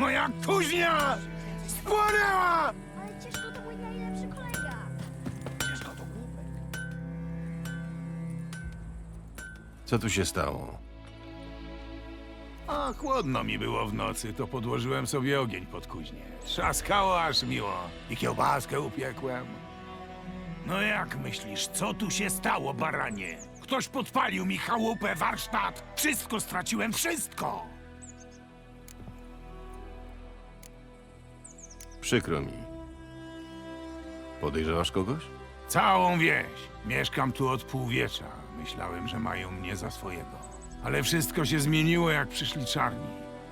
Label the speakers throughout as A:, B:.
A: Moja kuźnia spłonęła!
B: Ale ciężko to mój najlepszy kolega.
C: Co tu się stało?
A: A chłodno mi było w nocy, to podłożyłem sobie ogień pod kuźnię. Trzaskało aż miło i kiełbaskę upiekłem. No jak myślisz, co tu się stało, baranie? Ktoś podpalił mi chałupę, warsztat. Wszystko straciłem, wszystko!
C: Przykro mi. Podejrzewasz kogoś?
A: Całą wieś. Mieszkam tu od półwiecza. Myślałem, że mają mnie za swojego. Ale wszystko się zmieniło, jak przyszli czarni.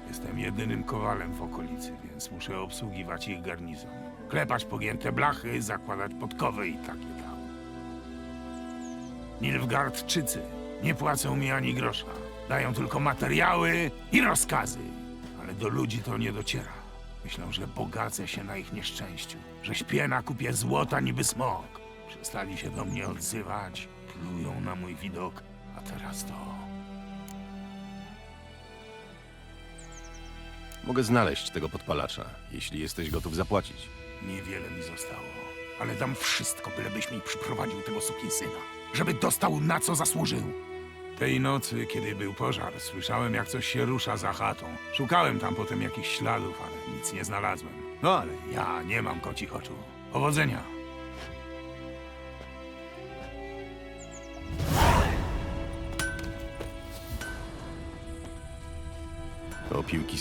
A: Jestem jedynym kowalem w okolicy, więc muszę obsługiwać ich garnizon. Klepać pogięte blachy, zakładać podkowy i takie tam. Nilfgaardczycy nie płacą mi ani grosza. Dają tylko materiały i rozkazy. Ale do ludzi to nie dociera. Myślą, że bogacę się na ich nieszczęściu, że śpię na kupie złota niby smok. Przestali się do mnie odzywać, plują na mój widok, a teraz to...
C: Mogę znaleźć tego podpalacza, jeśli jesteś gotów zapłacić.
A: Niewiele mi zostało, ale dam wszystko, bylebyś mi przyprowadził tego sukinsyna, żeby dostał na co zasłużył. Tej nocy, kiedy był pożar, słyszałem jak coś się rusza za chatą. Szukałem tam potem jakichś śladów, ale nic nie znalazłem. No ale ja nie mam kocich oczu. Powodzenia!
C: To piłki.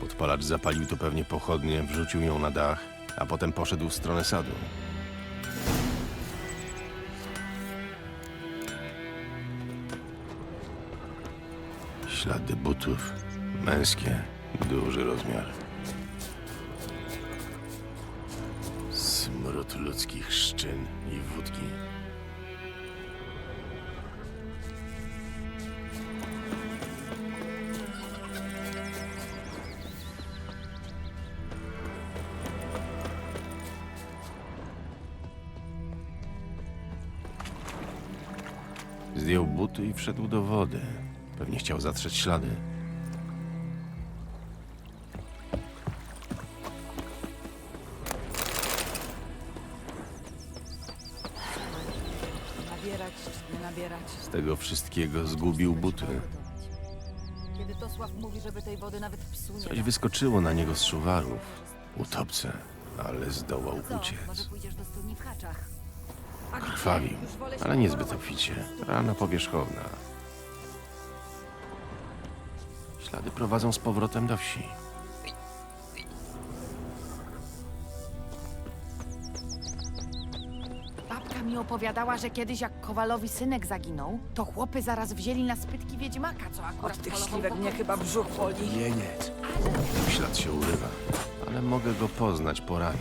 C: Podpalacz zapalił tu pewnie pochodnie, wrzucił ją na dach, a potem poszedł w stronę sadu. Ślady butów. Męskie. Duży rozmiar. Smród ludzkich szczyn i wódki. Zdjął buty i wszedł do wody. Pewnie chciał zatrzeć ślady.
D: Nabierać nie nabierać?
C: Z tego wszystkiego zgubił buty.
D: Kiedy Tosław mówi, żeby tej wody nawet psu nie
C: Coś
D: dać.
C: wyskoczyło na niego z szuwarów. Utopce, ale zdołał
D: Co, może
C: uciec.
D: pójdziesz do studni w Haczach? A gdzie?
C: Krwawił,
D: Już wolę się
C: ale niezbyt obficie. Rana powierzchowna. Ślady prowadzą z powrotem do wsi.
D: Babka mi opowiadała, że kiedyś jak Kowalowi synek zaginął, to chłopy zaraz wzięli na spytki wiedźmaka, co akurat
E: Od tych
D: polował
E: śliwek
D: po
E: mnie chyba brzuch boli.
A: Jeniec.
C: Ślad się urywa, ale mogę go poznać po ranie.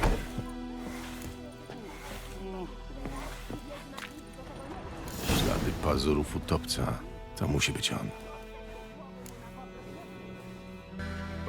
C: Ślady pazurów utopca. To musi być on.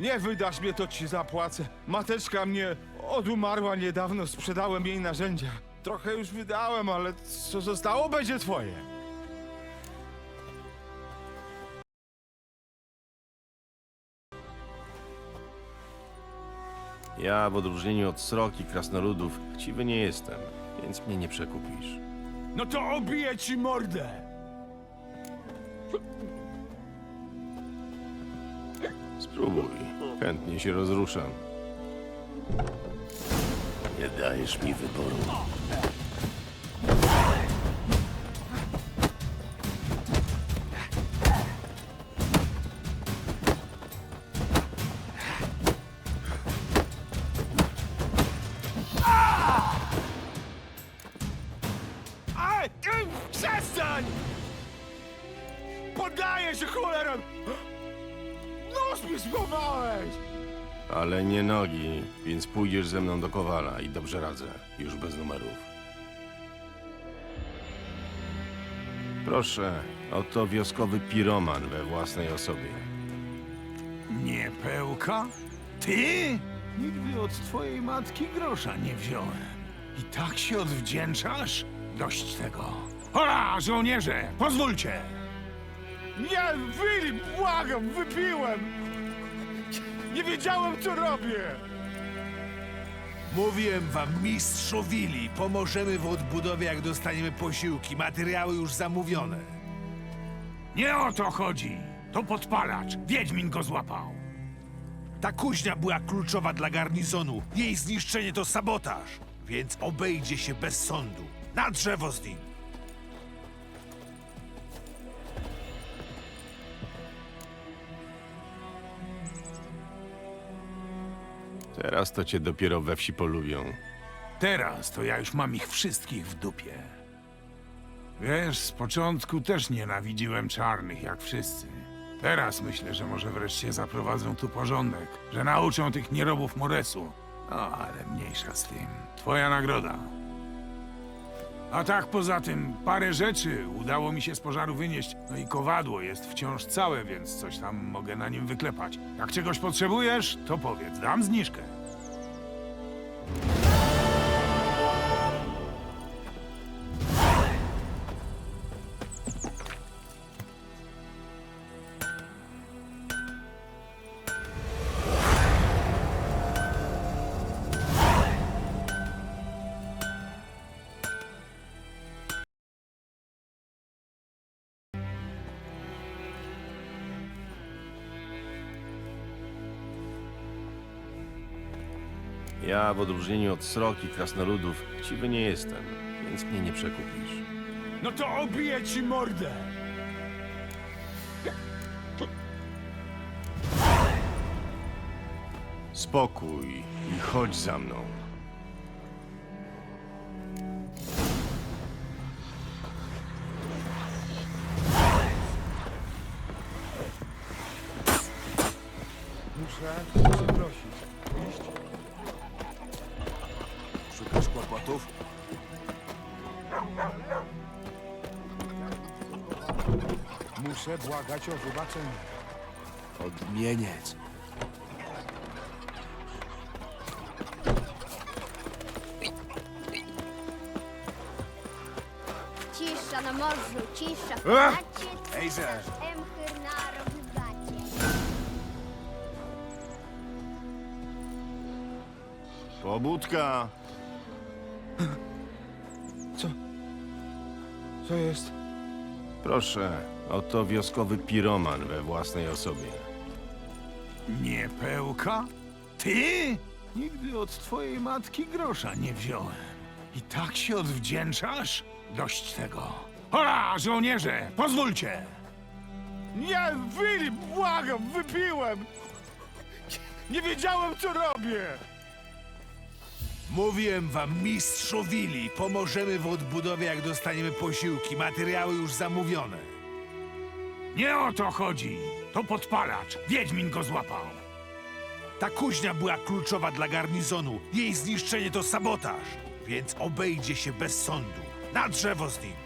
F: Nie wydasz mnie, to ci zapłacę. Mateczka mnie odumarła niedawno, sprzedałem jej narzędzia. Trochę już wydałem, ale co zostało, będzie twoje.
C: Ja, w odróżnieniu od srok i krasnoludów, chciwy nie jestem, więc mnie nie przekupisz.
F: No to obiję ci mordę!
C: Spróbuj, chętnie się rozruszam. Nie dajesz mi wyboru.
F: Aj! Ej, Przestań! Poddaję się cholerem! Nos mi złamałeś!
C: Ale nie nogi, więc pójdziesz ze mną do Kowala i dobrze radzę, już bez numerów. Proszę, oto wioskowy piroman we własnej osobie.
A: Nie pełka? Ty? Nigdy od twojej matki grosza nie wziąłem. I tak się odwdzięczasz? Dość tego. Hola, żołnierze, pozwólcie!
F: Nie, Filip, błagam, wypiłem! Nie wiedziałem, co robię!
E: Mówiłem wam, mistrzu Willi, pomożemy w odbudowie, jak dostaniemy posiłki. Materiały już zamówione.
A: Nie o to chodzi. To podpalacz. Wiedźmin go złapał.
E: Ta kuźnia była kluczowa dla garnizonu. Jej zniszczenie to sabotaż, więc obejdzie się bez sądu. Na drzewo z nim!
C: Teraz to cię dopiero we wsi polubią.
A: Teraz to ja już mam ich wszystkich w dupie. Wiesz, z początku też nienawidziłem czarnych jak wszyscy. Teraz myślę, że może wreszcie zaprowadzą tu porządek, że nauczą tych nierobów Moresu. No, ale mniejsza z tym. Twoja nagroda. A tak poza tym, parę rzeczy udało mi się z pożaru wynieść. No i kowadło jest wciąż całe, więc coś tam mogę na nim wyklepać. Jak czegoś potrzebujesz, to powiedz, dam zniżkę.
C: Ja w odróżnieniu od srok i krasnoludów chciwy nie jestem, więc mnie nie przekupisz.
F: No to obiję ci mordę!
C: Spokój i chodź za mną.
E: Szukasz kłopotów?
F: Muszę błagać o wybaczenie.
E: Odmieniec.
B: Cisza na morzu, cisza w klacie,
E: Ejże!
B: emchyr na rowywacie.
C: Pobudka!
F: Co jest?
C: Proszę, oto wioskowy piroman we własnej osobie.
A: Nie pełka? Ty? Nigdy od twojej matki grosza nie wziąłem. I tak się odwdzięczasz? Dość tego. Hola, żołnierze, pozwólcie!
F: Nie, Filip, błagam, wypiłem! Nie wiedziałem, co robię!
E: Mówiłem wam, mistrzu Willi, pomożemy w odbudowie, jak dostaniemy posiłki. Materiały już zamówione.
A: Nie o to chodzi. To podpalacz. Wiedźmin go złapał.
E: Ta kuźnia była kluczowa dla garnizonu. Jej zniszczenie to sabotaż, więc obejdzie się bez sądu. Na drzewo z nim!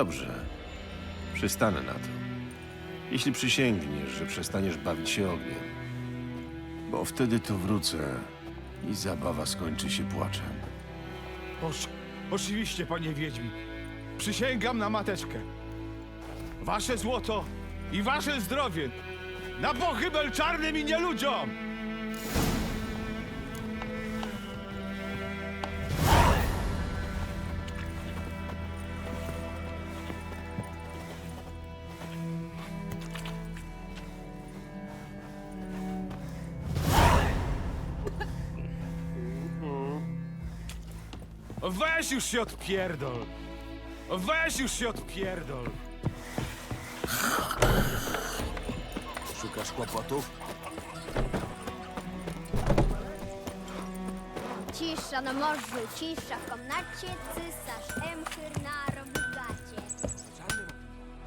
C: Dobrze. Przystanę na to. Jeśli przysięgniesz, że przestaniesz bawić się ogniem. Bo wtedy to wrócę i zabawa skończy się płaczem.
F: Oż, oczywiście, panie Wiedźmin. Przysięgam na mateczkę. Wasze złoto i wasze zdrowie na pochybel czarnym i nieludziom! Weź już się odpierdol! Weź już się odpierdol!
E: Szukasz kłopotów?
B: Cisza na morzu, cisza w komnacie, cysarz Emchyr na robigacie.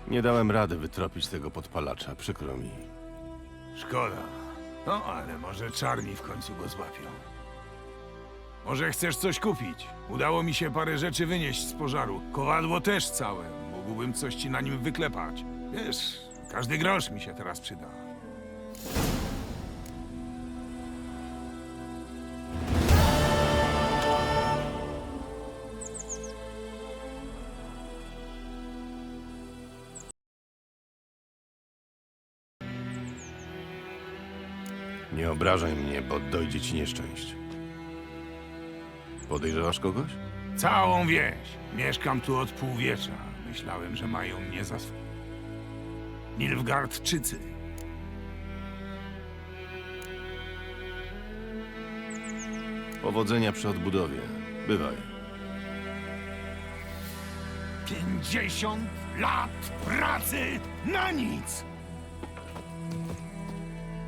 C: Nie dałem rady wytropić tego podpalacza, przykro mi.
A: Szkoda. No, ale może czarni w końcu go złapią. Może chcesz coś kupić? Udało mi się parę rzeczy wynieść z pożaru. Kowadło też całe. Mógłbym coś ci na nim wyklepać. Wiesz, każdy grosz mi się teraz przyda.
C: Nie obrażaj mnie, bo dojdzie ci nieszczęście. Podejrzewasz kogoś?
A: Całą wieś. Mieszkam tu od półwiecza. Myślałem, że mają mnie za swój. Nilfgaardczycy.
C: Powodzenia przy odbudowie. Bywaj.
A: Pięćdziesiąt lat pracy na nic!